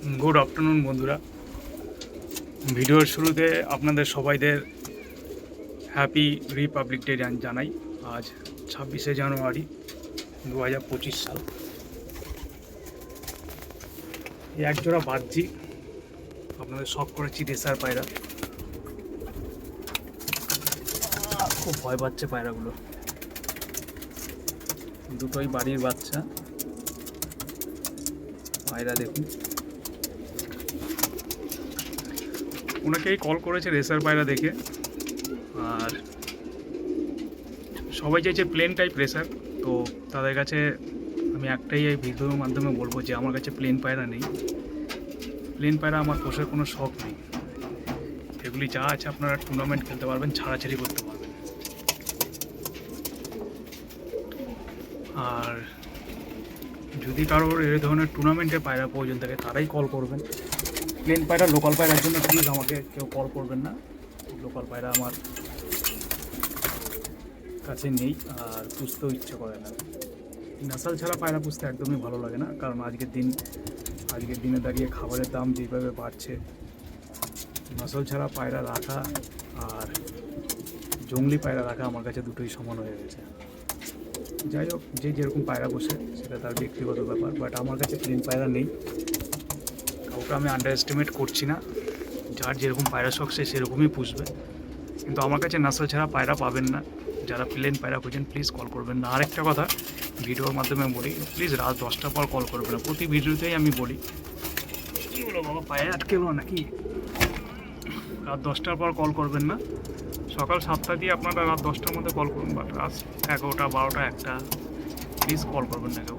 Good afternoon বন্ধুরা। ভিডিওর শুরুতে আপনাদের সবাইদের হ্যাপি রিপাবলিক ডে জানাই। আজ ছাব্বিশে জানুয়ারি দু হাজার পঁচিশ সাল। এই একজোড়া বাহ্যিক আপনাদের শখ করেছি রেসার পায়রা। খুব ভয় পাচ্ছে পায়রাগুলো। দুটোই বাড়ির বাচ্চা। পায়রা দেখুন। ওনাকেই কল করেছে রেসার পায়রা দেখে। আর সবাই চাইছে প্লেন টাইপ রেসার তো তাদের কাছে আমি একটাই এই ভিডিওর মাধ্যমে বলব যে আমার কাছে প্লেন পায়রা নেই। প্লেন পায়রা আমার পোষার কোনো শখ নেই। এগুলি যা আছে আপনারা টুর্নামেন্ট খেলতে পারবেন, ছাড়াছাড়ি করতে পারবেন। আর যদি কারোর এই ধরনের টুর্নামেন্টে পায়রা প্রয়োজন থাকে, তারাই কল করবেন। প্লেন পায়রা লোকাল পায়রার জন্য প্লিজ আমাকে কেউ কল করবেন না। লোকাল পায়রা আমার কাছে নেই আর পুষতেও ইচ্ছে করে না। নাসাল ছাড়া পায়রা পুষতে একদমই ভালো লাগে না, কারণ আজকের দিন, আজকের দিনে দাঁড়িয়ে খাবারের দাম যেভাবে বাড়ছে, নাসল ছাড়া পায়রা রাখা আর জঙ্গলি পায়রা রাখা আমার কাছে দুটোই সমান হয়ে গেছে। যাই হোক, যে যেরকম পায়রা বসে সেটা তার ব্যক্তিগত ব্যাপার বাট আমার কাছে প্লেন পায়রা নেই। কাউকে আমি আন্ডার এস্টিমেট করছি না। যার যেরকম পায়রা শখ, সে সেরকমই পুষবে। কিন্তু আমার কাছে নাসা ছাড়া পায়রা পাবেন না। যারা প্লেন পায়রা খুঁজেন প্লিজ কল করবেন না। আরেকটা কথা, ভিডিওর মাধ্যমে বলি প্লিজ রাত দশটার পর কল করবেন না। প্রতি ভিডিওতেই আমি বলি, কী হলো বাবা পায়রা আটকে গেলো নাকি? রাত দশটার পর কল করবেন না। সকাল সাতটা দিয়ে আপনারা রাত দশটার মধ্যে কল করুন বাট রাত এগারোটা, বারোটা, একটা প্লিজ কল করবেন না কেউ।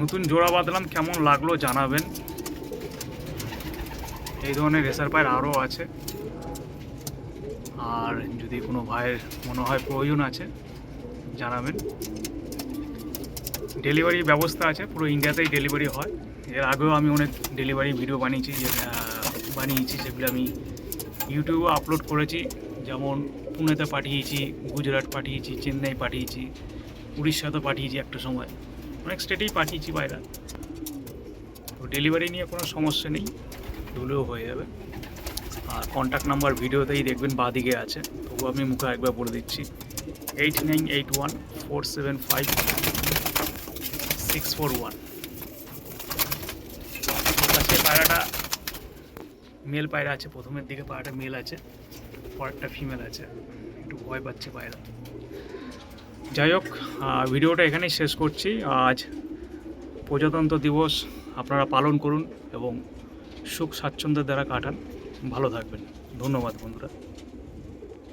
নতুন জোড়া বাঁধলাম, কেমন লাগল জানাবেন। এই ধরনের রেসার পায়ের আরও আছে। আর যদি কোনো ভাইয়ের মনে হয় প্রয়োজন আছে, জানাবেন। ডেলিভারি ব্যবস্থা আছে, পুরো ইন্ডিয়াতেই ডেলিভারি হয়। এর আগেও আমি অনেক ডেলিভারি ভিডিও বানিয়েছি বানিয়েছি সেগুলো আমি ইউটিউবে আপলোড করেছি। যেমন পুনেতে পাঠিয়েছি, গুজরাট পাঠিয়েছি, চেন্নাই পাঠিয়েছি, উড়িষ্যাতে পাঠিয়েছি একটা সময়। অনেক স্টেটেই পাঠিয়েছি বাইরে। তো ডেলিভারি নিয়ে কোনো সমস্যা নেই ধুলেও হয়ে যাবে। আর কন্ট্যাক্ট নাম্বার ভিডিওতেই দেখবেন বাদিকে আছে তবু আমি মুখে একবার বলে দিচ্ছি। Eight nine eight one four seven five six four one কাছে পায়রাটা মেল পায়রা আছে, প্রথমের দিকে পায়রাটা মেল আছে, পরেরটা ফিমেল আছে। একটু ভয় পাচ্ছে পায়রা। যাই হোক ভিডিওটা এখানেই শেষ করছি। আজ প্রজাতন্ত্র দিবস আপনারা পালন করুন এবং সুখ স্বাচ্ছন্দ্যের দ্বারা কাটান। ভালো থাকবেন। ধন্যবাদ বন্ধুরা।